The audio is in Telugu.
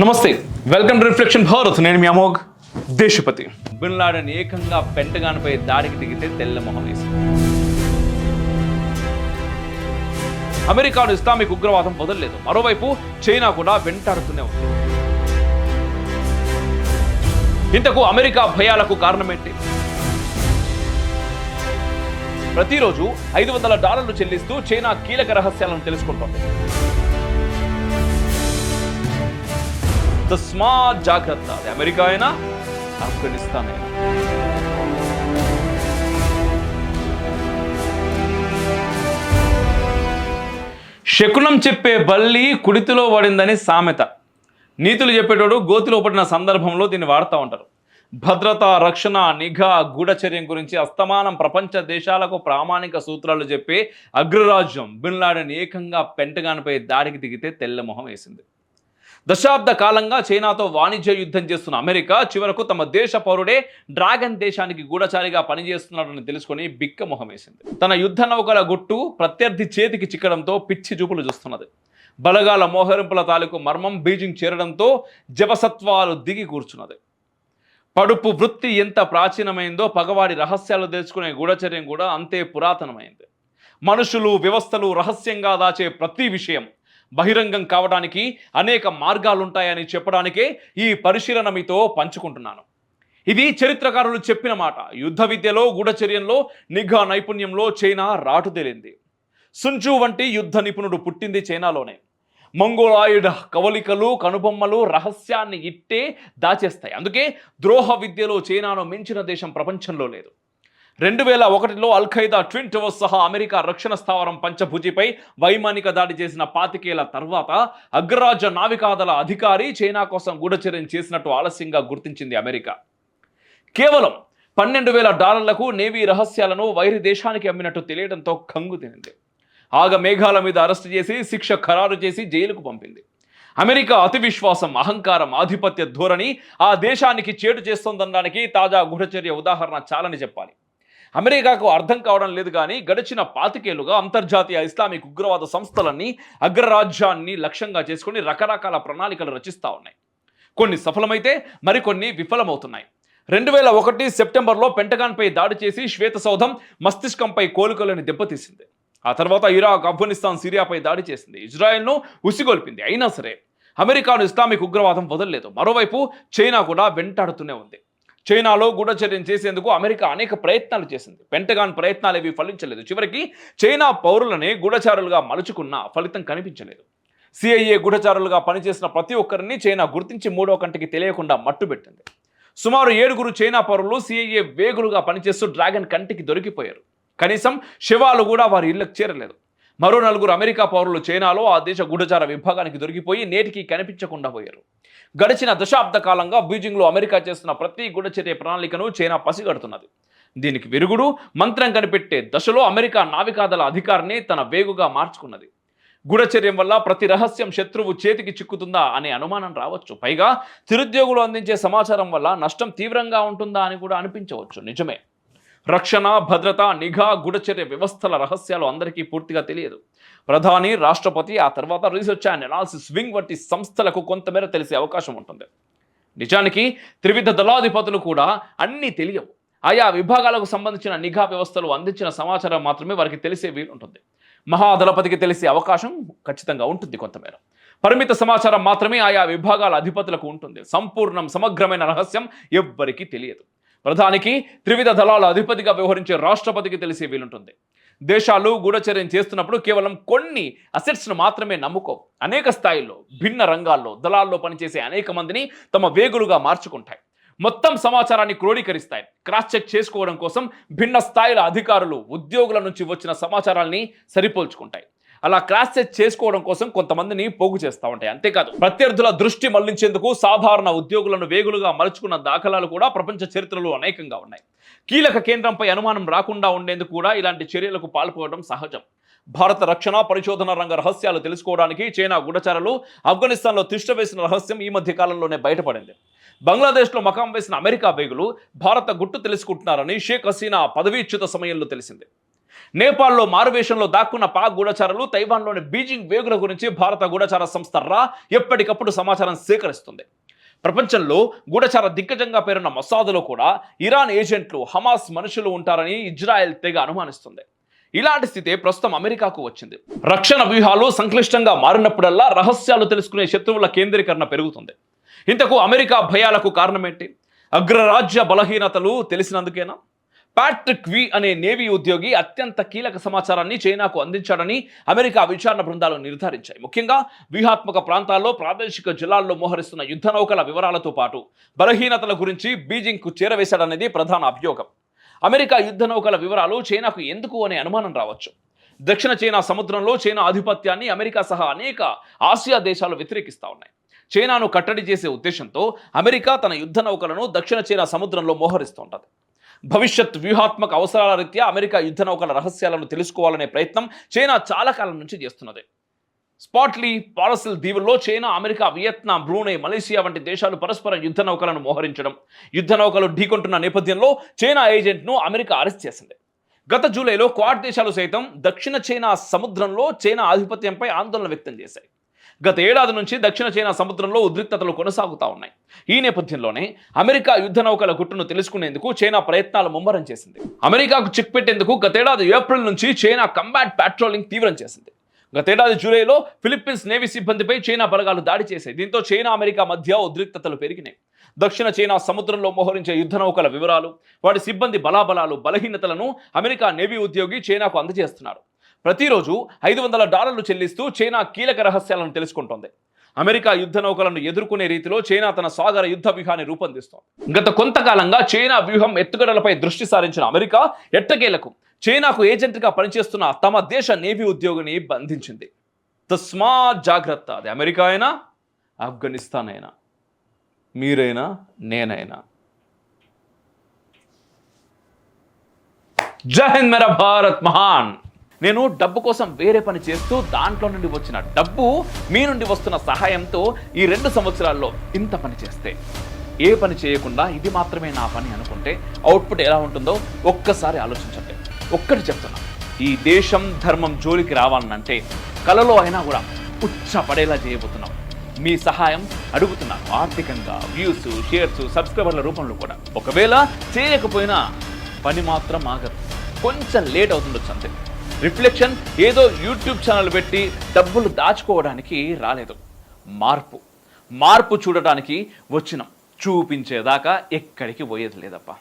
నమస్తే వెల్కమ్ టు రిఫ్లెక్షన్ భారత్ నేను మీ అమోఘ్ దేశపతి. బిన్ లాడెన్ ఏకంగా పెంటగాన్పై దాడికి దిగితే తెల్ల మొహం అమెరికాను ఇస్లామిక్ ఉగ్రవాదం వదలలేదు. మరోవైపు చైనా కూడా వెంటాడుతూనే ఉంది. ఇంతకు అమెరికా భయాలకు కారణమేంటి? ప్రతిరోజు ఐదు వందల డాలర్లు చెల్లిస్తూ చైనా కీలక రహస్యాలను తెలుసుకుంటోంది. తస్మాత్ జాగ్రత్త. అది అమెరికా అయినా ఆఫ్ఘనిస్తాన్ అయినా. శకునం చెప్పే బల్లి కుడితిలో పడిందని సామెత. నీతులు చెప్పేటోడు గోతిలో పడిన సందర్భంలో దీన్ని వాడుతూ ఉంటారు. భద్రత రక్షణ నిఘా గూఢచర్యం గురించి అస్తమానం ప్రపంచ దేశాలకు ప్రామాణిక సూత్రాలు చెప్పి అగ్రరాజ్యం బిన్ లాడెన్ ఏకంగా పెంటగాన్పై దాడికి దిగితే తెల్లమొహం వేసింది. దశాబ్ద కాలంగా చైనాతో వాణిజ్య యుద్ధం చేస్తున్న అమెరికా చివరకు తమ దేశ పౌరుడే డ్రాగన్ దేశానికి గూఢచారిగా పనిచేస్తున్నాడని తెలుసుకొని బిక్క మొహం వేసింది. తన యుద్ధ నౌకల గుట్టు ప్రత్యర్థి చేతికి చిక్కడంతో పిచ్చి చూపులు చూస్తున్నది. బలగాల మోహరింపుల తాలూకు మర్మం బీజింగ్ చేరడంతో జపసత్వాలు దిగి కూర్చున్నది. పడుపు వృత్తి ఎంత ప్రాచీనమైందో పగవాడి రహస్యాలు తెలుసుకునే గూఢచర్యం కూడా అంతే పురాతనమైంది. మనుషులు వ్యవస్థలు రహస్యంగా దాచే ప్రతి విషయం బహిరంగం కావడానికి అనేక మార్గాలుంటాయని చెప్పడానికే ఈ పరిశీలన మీతో పంచుకుంటున్నాను. ఇది చరిత్రకారులు చెప్పిన మాట. యుద్ధ విద్యలో గూఢచర్యంలో నిఘా నైపుణ్యంలో చైనా రాటు తేలింది. సుంచు వంటి యుద్ధ నిపుణుడు పుట్టింది చైనాలోనే. మంగోలాయిడ్ కవలికలు కనుబొమ్మలు రహస్యాన్ని ఇట్టే దాచేస్తాయి. అందుకే ద్రోహ విద్యలో చైనాను మించిన దేశం ప్రపంచంలో లేదు. రెండు వేల ఒకటిలో అల్ ఖైదా ట్విన్ టవర్స్ సహా అమెరికా రక్షణ స్థావరం పంచభుజిపై వైమానిక దాడి చేసిన పాతికేల తర్వాత అగ్రరాజ్య నావికాదళ అధికారి చైనా కోసం గూఢచర్యం చేసినట్టు ఆలస్యంగా గుర్తించింది అమెరికా. కేవలం పన్నెండు వేల డాలర్లకు నేవీ రహస్యాలను వైరి దేశానికి అమ్మినట్టు తెలియడంతో కంగు తినింది. ఆగ మేఘాల మీద అరెస్టు చేసి శిక్ష ఖరారు చేసి జైలుకు పంపింది. అమెరికా అతి విశ్వాసం అహంకారం ఆధిపత్య ధోరణి ఆ దేశానికి చేటు చేస్తోందనడానికి తాజా గూఢచర్య ఉదాహరణ చాలని చెప్పాలి. అమెరికాకు అర్థం కావడం లేదు కానీ గడిచిన పాతికేలుగా అంతర్జాతీయ ఇస్లామిక్ ఉగ్రవాద సంస్థలన్నీ అగ్రరాజ్యాన్ని లక్ష్యంగా చేసుకుని రకరకాల ప్రణాళికలు రచిస్తూ ఉన్నాయి. కొన్ని సఫలమైతే మరికొన్ని విఫలమవుతున్నాయి. రెండు వేల ఒకటి సెప్టెంబర్లో పెంటగాన్పై దాడి చేసి శ్వేత సౌధం మస్తిష్కంపై కోలుకోలేని దెబ్బతీసింది. ఆ తర్వాత ఇరాక్ ఆఫ్ఘనిస్తాన్ సిరియాపై దాడి చేసింది. ఇజ్రాయెల్ను ఉసిగొల్పింది. అయినా సరే అమెరికాను ఇస్లామిక్ ఉగ్రవాదం వదలలేదు. మరోవైపు చైనా కూడా వెంటాడుతూనే ఉంది. చైనాలో గూఢచర్యం చేసేందుకు అమెరికా అనేక ప్రయత్నాలు చేసింది. పెంటగాన్ ప్రయత్నాలు ఏవి ఫలించలేదు. చివరికి చైనా పౌరులనే గూఢచారులుగా మలుచుకున్నా ఫలితం కనిపించలేదు. సిఐఏ గూఢచారులుగా పనిచేసిన ప్రతి ఒక్కరిని చైనా గుర్తించి మూడో కంటికి తెలియకుండా మట్టుబెట్టింది సుమారు ఏడుగురు చైనా పౌరులు సిఐఏ వేగులుగా పనిచేస్తూ డ్రాగన్ కంటికి దొరికిపోయారు. కనీసం శివాలు కూడా వారి ఇళ్ళకు చేరలేదు. మరో నలుగురు అమెరికా పౌరులు చైనాలో ఆ దేశ గూఢచార విభాగానికి దొరికిపోయి నేటికి కనిపించకుండా పోయారు. గడిచిన దశాబ్ద కాలంగా బీజింగ్లో అమెరికా చేస్తున్న ప్రతి గూఢచర్య ప్రణాళికను చైనా పసిగడుతున్నది. దీనికి విరుగుడు మంత్రం కనిపెట్టే దశలో అమెరికా నావికాదళ అధికారిని తన వేగుగా మార్చుకున్నది. గూఢచర్యం వల్ల ప్రతి రహస్యం శత్రువు చేతికి చిక్కుతుందా అనే అనుమానం రావచ్చు. పైగా తిరుద్యోగులు అందించే సమాచారం వల్ల నష్టం తీవ్రంగా ఉంటుందా అని కూడా అనిపించవచ్చు. నిజమే. రక్షణ భద్రత నిఘా గూఢచర్య వ్యవస్థల రహస్యాలు అందరికీ పూర్తిగా తెలియదు. ప్రధాని రాష్ట్రపతి ఆ తర్వాత రీసెర్చ్ అండ్ అనాలిసిస్ వింగ్ వంటి సంస్థలకు కొంతమేర తెలిసే అవకాశం ఉంటుంది. నిజానికి త్రివిధ దళాధిపతులు కూడా అన్నీ తెలియవు. ఆయా విభాగాలకు సంబంధించిన నిఘా వ్యవస్థలు అందించిన సమాచారం మాత్రమే వారికి తెలిసే వీలుంటుంది. మహాదళపతికి తెలిసే అవకాశం ఖచ్చితంగా ఉంటుంది కొంతమేర. పరిమిత సమాచారం మాత్రమే ఆయా విభాగాల అధిపతులకు ఉంటుంది. సంపూర్ణం సమగ్రమైన రహస్యం ఎవ్వరికీ తెలియదు. ప్రధానికి త్రివిధ దళాల అధిపతిగా వ్యవహరించే రాష్ట్రపతికి తెలిసే వీలుంటుంది. దేశాలు గూఢచర్యం చేస్తున్నప్పుడు కేవలం కొన్ని అసెట్స్ను మాత్రమే నమ్ముకో అనేక స్థాయిల్లో భిన్న రంగాల్లో దళాల్లో పనిచేసే అనేక మందిని తమ వేగులుగా మార్చుకుంటాయి. మొత్తం సమాచారాన్ని క్రోడీకరిస్తాయి. క్రాస్ చెక్ చేసుకోవడం కోసం భిన్న స్థాయిల అధికారులు ఉద్యోగుల నుంచి వచ్చిన సమాచారాన్ని సరిపోల్చుకుంటాయి. అలా క్రాస్ చెక్ చేసుకోవడం కోసం కొంతమందిని పోగు చేస్తూ ఉంటాయి. అంతేకాదు ప్రత్యర్థుల దృష్టి మళ్ళించేందుకు సాధారణ ఉద్యోగులను వేగులుగా మలుచుకున్న దాఖలాలు కూడా ప్రపంచ చరిత్రలో అనేకంగా ఉన్నాయి. కీలక కేంద్రంపై అనుమానం రాకుండా ఉండేందుకు కూడా ఇలాంటి చర్యలకు పాల్పడడం సహజం. భారత రక్షణ పరిశోధన రంగ రహస్యాలు తెలుసుకోవడానికి చైనా గూఢచారులు ఆఫ్ఘనిస్తాన్లో తిష్ట వేసిన రహస్యం ఈ మధ్య కాలంలోనే బయటపడింది. బంగ్లాదేశ్లో మకాం వేసిన అమెరికా వేగులు భారత గుట్టు తెలుసుకుంటున్నారని షేక్ హసీనా పదవీచ్యుత సమయంలో తెలిసింది. నేపాల్లో మారువేషంలో దాక్కున్న పాక్ గూఢచారులు తైవాన్లోని బీజింగ్ వేగుల గురించి భారత గూఢచార సంస్థ రా ఎప్పటికప్పుడు సమాచారం సేకరిస్తుంది. ప్రపంచంలో గూఢచార దిగ్గజంగా పేరున్న మొసాదులో కూడా ఇరాన్ ఏజెంట్లు హమాస్ మనుషులు ఉంటారని ఇజ్రాయెల్ తెగ అనుమానిస్తుంది. ఇలాంటి స్థితి ప్రస్తుతం అమెరికాకు వచ్చింది. రక్షణ వ్యూహాలు సంక్లిష్టంగా మారినప్పుడల్లా రహస్యాలు తెలుసుకునే శత్రువుల కేంద్రీకరణ పెరుగుతుంది. ఇంతకు అమెరికా భయాలకు కారణమేంటి? అగ్రరాజ్య బలహీనతలు తెలిసినందుకేనా? ప్యాట్రిక్ వి అనే నేవీ ఉద్యోగి అత్యంత కీలక సమాచారాన్ని చైనాకు అందించాడని అమెరికా విచారణ బృందాలు నిర్ధారించాయి. ముఖ్యంగా వ్యూహాత్మక ప్రాంతాల్లో ప్రాదేశిక జిల్లాల్లో మోహరిస్తున్న యుద్ధ నౌకల వివరాలతో పాటు బలహీనతల గురించి బీజింగ్కు చేరవేశాడనేది ప్రధాన అభియోగం. అమెరికా యుద్ధ నౌకల వివరాలు చైనాకు ఎందుకు అనే అనుమానం రావచ్చు. దక్షిణ చైనా సముద్రంలో చైనా ఆధిపత్యాన్ని అమెరికా సహా అనేక ఆసియా దేశాలు వ్యతిరేకిస్తా ఉన్నాయి. చైనాను కట్టడి చేసే ఉద్దేశంతో అమెరికా తన యుద్ధ నౌకలను దక్షిణ చైనా సముద్రంలో మోహరిస్తుంటది భవిష్యత్ వ్యూహాత్మక అవసరాల రీత్యా అమెరికా యుద్ధ నౌకల రహస్యాలను తెలుసుకోవాలనే ప్రయత్నం చైనా చాలా కాలం నుంచి చేస్తున్నది. Spratly Paracel దీవుల్లో China America Vietnam Brunei Malaysia వంటి దేశాలు పరస్పర యుద్ధ నౌకలను మోహరించడం యుద్ధ నౌకలు ఢీకొంటున్న నేపథ్యంలో చైనా ఏజెంట్ను అమెరికా అరెస్ట్ చేసింది. గత జూలైలో క్వాడ్ దేశాలు సైతం దక్షిణ చైనా సముద్రంలో చైనా ఆధిపత్యంపై ఆందోళన వ్యక్తం చేశాయి. గత ఏడాది నుంచి దక్షిణ చైనా సముద్రంలో ఉద్రిక్తతలు కొనసాగుతూ ఉన్నాయి. ఈ నేపథ్యంలోనే అమెరికా యుద్ధ నౌకల గుట్టును తెలుసుకునేందుకు చైనా ప్రయత్నాలు ముమ్మరం చేసింది. అమెరికాకు చెక్ పెట్టేందుకు గతేడాది ఏప్రిల్ నుంచి చైనా కంబాట్ పాట్రోలింగ్ తీవ్రం చేసింది. గతేడాది జూలైలో ఫిలిప్పీన్స్ నేవీ సిబ్బందిపై చైనా బలగాలు దాడి చేశాయి. దీంతో చైనా అమెరికా మధ్య ఉద్రిక్తతలు పెరిగినాయి. దక్షిణ చైనా సముద్రంలో మోహరించే యుద్ధ నౌకల వివరాలు వాటి సిబ్బంది బలాబలాలు బలహీనతలను అమెరికా నేవీ ఉద్యోగి చైనాకు అందజేస్తున్నారు. ప్రతిరోజు ఐదు వందల డాలర్లు చెల్లిస్తూ చైనా కీలక రహస్యాలను తెలుసుకుంటోంది. అమెరికా యుద్ధ నౌకలను ఎదుర్కొనే రీతిలో చైనా తన సాగర యుద్ధ వ్యూహాన్ని రూపొందిస్తోంది. గత కొంతకాలంగా చైనా వ్యూహం ఎత్తుగడలపై దృష్టి సారించిన అమెరికా ఎట్టకేలకు చైనాకు ఏజెంట్గా పనిచేస్తున్న తమ దేశ నేవీ ఉద్యోగిని బంధించింది. తస్మా జాగ్రత్త అది అమెరికా అయినా ఆఫ్ఘనిస్తాన్ అయినా మీరైనా నేనైనా. జై హింద్ మేరా భారత్ మహాన్! నేను డబ్బు కోసం వేరే పని చేస్తూ దాంట్లో నుండి వచ్చిన డబ్బు మీ నుండి వస్తున్న సహాయంతో ఈ రెండు సంవత్సరాల్లో ఇంత పని చేస్తే ఏ పని చేయకుండా ఇది మాత్రమే నా పని అనుకుంటే అవుట్పుట్ ఎలా ఉంటుందో ఒక్కసారి ఆలోచించండి. ఒక్కటి చెప్తున్నా ఈ దేశం ధర్మం జోలికి రావాలనంటే కలలో అయినా కూడా ఉచ్చపడేలా చేయబోతున్నాం. మీ సహాయం అడుగుతున్నాను ఆర్థికంగా వ్యూస్ షేర్స్ సబ్స్క్రైబర్ల రూపంలో కూడా. ఒకవేళ చేయకపోయినా పని మాత్రం ఆగదు. కొంచెం లేట్ అవుతుండొచ్చు అంతే. రిఫ్లెక్షన్ ఏదో యూట్యూబ్ ఛానల్ పెట్టి డబ్బులు దాచుకోవడానికి రాలేదు. మార్పు. మార్పు చూడటానికి వచ్చినాం. చూపించేదాకా ఎక్కడికి పోయేది లేదప్పా.